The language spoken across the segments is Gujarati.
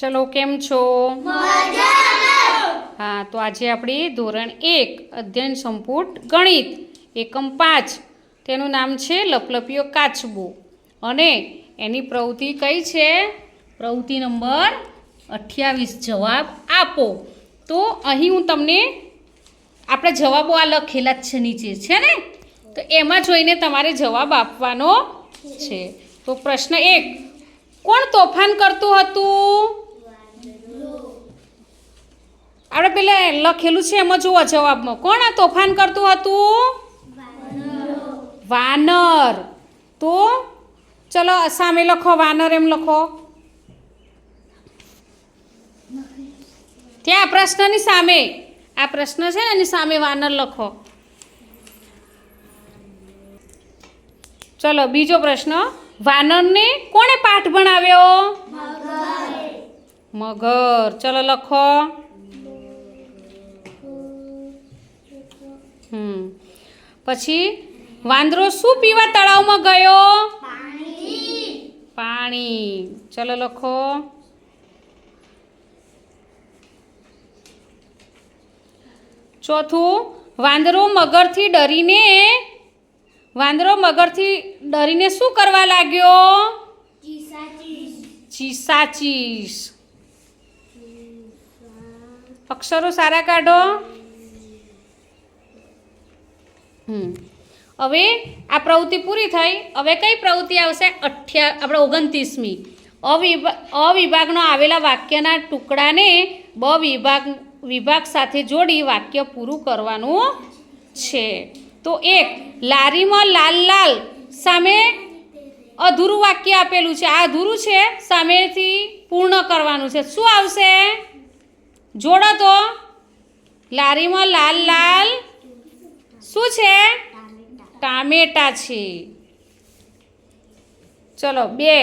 ચલો કેમ છો? હા તો આજે આપણી ધોરણ એક અધ્યયન સંપુટ ગણિત એકમ પાંચ. તેનું નામ છે લપલપીઓ કાચબો. અને એની પ્રવૃત્તિ કઈ છે? પ્રવૃત્તિ નંબર અઠ્યાવીસ જવાબ આપો. તો અહીં હું તમને આપણે જવાબો આ લખેલા જ છે નીચે છે ને? તો એમાં જોઈને તમારે જવાબ આપવાનો છે. તો પ્રશ્ન એક કોણ તોફાન કરતું હતું? આપણે પેલા લખેલું છે એમાં જુઓ જવાબમાં. કોણ આ તોફાન કરતું હતું? વાનર. તો ચલો સામે લખો વાનર એમ લખો. ત્યાં પ્રશ્નની સામે. આ પ્રશ્ન છે ને એની સામે વાનર લખો. ચલો બીજો પ્રશ્ન. વાનરને કોણે પાઠ ભણાવ્યો? મગર. ચલો લખો. પછી વાંદરો શું પીવા તળાવમાં ગયો? પાણી. ચલો લખો. ચોથું, વાંદરો મગરથી ડરીને, વાંદરો મગરથી ડરીને શું કરવા લાગ્યો? ચીસાચીસ. અક્ષરો સારા કાઢો. હવે આ પ્રવૃત્તિ પૂરી થઈ. હવે કઈ પ્રવૃત્તિ આવશે? અઠ્યા, આપણે ઓગણત્રીસમી. અવિભા, અવિભાગનો આવેલા વાક્યના ટુકડાને બ વિભાગ વિભાગ સાથે જોડી વાક્ય પૂરું કરવાનું છે. તો એક, લારીમાં લાલ લાલ સામે અધૂરું વાક્ય આપેલું છે. આ અધૂરું છે, સામેથી પૂર્ણ કરવાનું છે. શું આવશે? જોડો તો. લારીમાં લાલ લાલ શું છે? ટામેટા છે. ચલો, બે.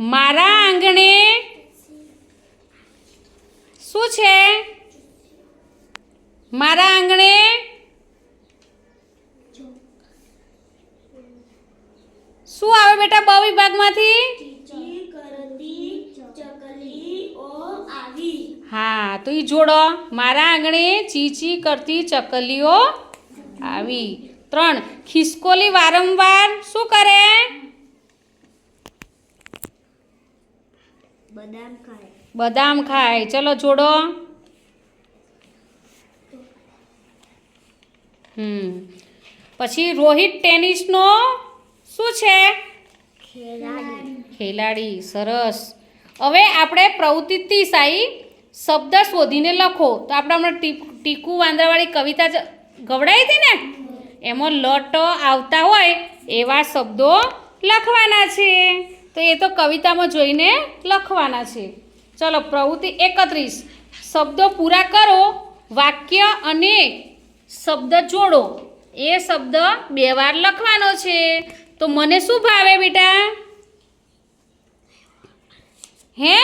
મારા આંગણે શું છે? મારા આંગણે શું આવે બેટા બ વિભાગમાંથી? હા, તો એ જોડો. મારા આંગણે ચીચી કરતી ચકલીઓ આવી. ત્રણ ખિસકોલી વારંવાર શું કરે? બદામ ખાય. બદામ ખાય. ચલો જોડો. હમ. પછી રોહિત ટેનિસનો શું છે? ખેલાડી. સરસ. હવે આપણે પ્રવૃત્તિ સાઈ શબ્દ શોધીને લખો. તો આપણે હમણાં ટીકુ વાંદરાવાળી કવિતા ગવડાવી હતી ને? એમાં લટ આવતા હોય એવા શબ્દો લખવાના છે. તો એ તો કવિતામાં જોઈને લખવાના છે. ચલો, પ્રવૃત્તિ એકત્રીસ. શબ્દો પૂરા કરો, વાક્ય અને શબ્દ જોડો. એ શબ્દ બે વાર લખવાનો છે. તો મને શું ભાવે બેટા? હે?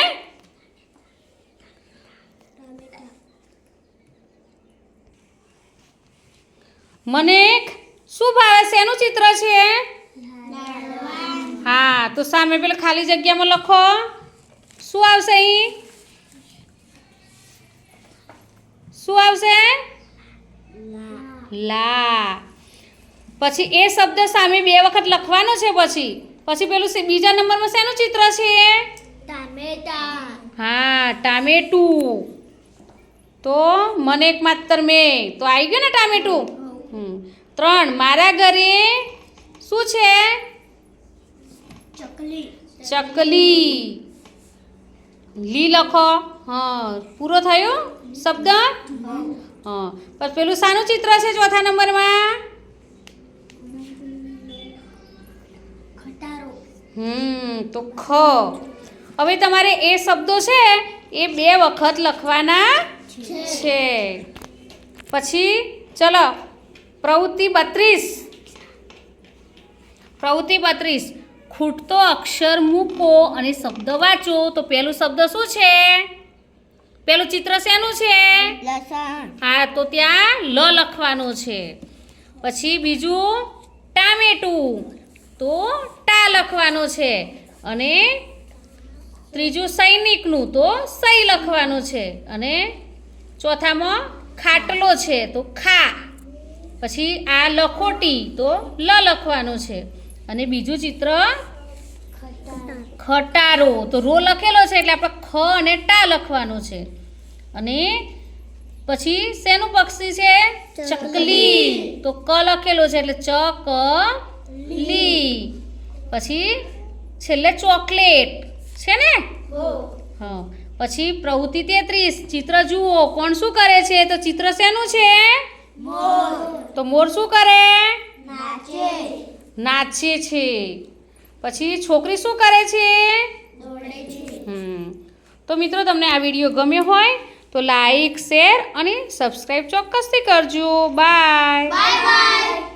મને શું ભાવે શેનું ચિત્ર છે? હા, તો સામે પેલા ખાલી જગ્યામાં લખો. શું આવશે અહીં? શું આવશે? લા. પછી એ શબ્દ સામે બે વખત લખવાનો છે પછી. પછી પેલું બીજા નંબરમાં શેનું ચિત્ર છે? હા, ટામેટું. તો મને એક માત્ર મેં. તો આવી ગયું ને ટામેટું. ત્રણ મારા ઘરે શું છે? ચકલી. ચકલી. લી લખો. હા પૂરો થયો? શબ્દ? હા. પણ પેલું શાનું ચિત્ર છે ચોથા નંબરમાં? હમ તો ખ. હવે તમારે એ શબ્દો છે એ બે વખત લખવાના છે. પછી ચલો. પ્રવૃત્તિ બત્રીસ. પ્રવૃત્તિ બત્રીસ. ખૂટતો અક્ષર મૂકો અને શબ્દ વાંચો. તો પહેલું શબ્દ શું છે? પેલું ચિત્ર શેનું છે? હા તો ત્યાં લ લખવાનું છે. પછી બીજું ટામેટું. તો ટા લખવાનું છે. અને ત્રીજું સૈનિકનું. તો સૈ લખવાનું છે. અને ચોથામાં ખાટલો છે. તો ખા. પછી આ લખોટી તો લ લખવાનું છે. અને બીજું ચિત્ર? ખટારો. તો રો લખેલો છે એટલે આપણે ખ અને ટા લખવાનું છે. અને પછી શેનું પક્ષી છે? ચકલી. તો ક લખેલો છે એટલે ચ ક લી પછી છેલ્લે ચોકલેટ. છે ને? હા. પછી પ્રવૃત્તિ તેત્રીસ. ચિત્ર જુઓ. કોણ શું કરે છે? તો ચિત્ર શેનું છે? તો મોર શું કરે? નાચે. નાચે છે. પછી છોકરી શું કરે છે? દોડે છે. તો મિત્રો તમને આ વીડિયો ગમ્યો હોય તો લાઈક શેર અને સબસ્ક્રાઈબ ચોક્કસથી કરજો. Bye bye.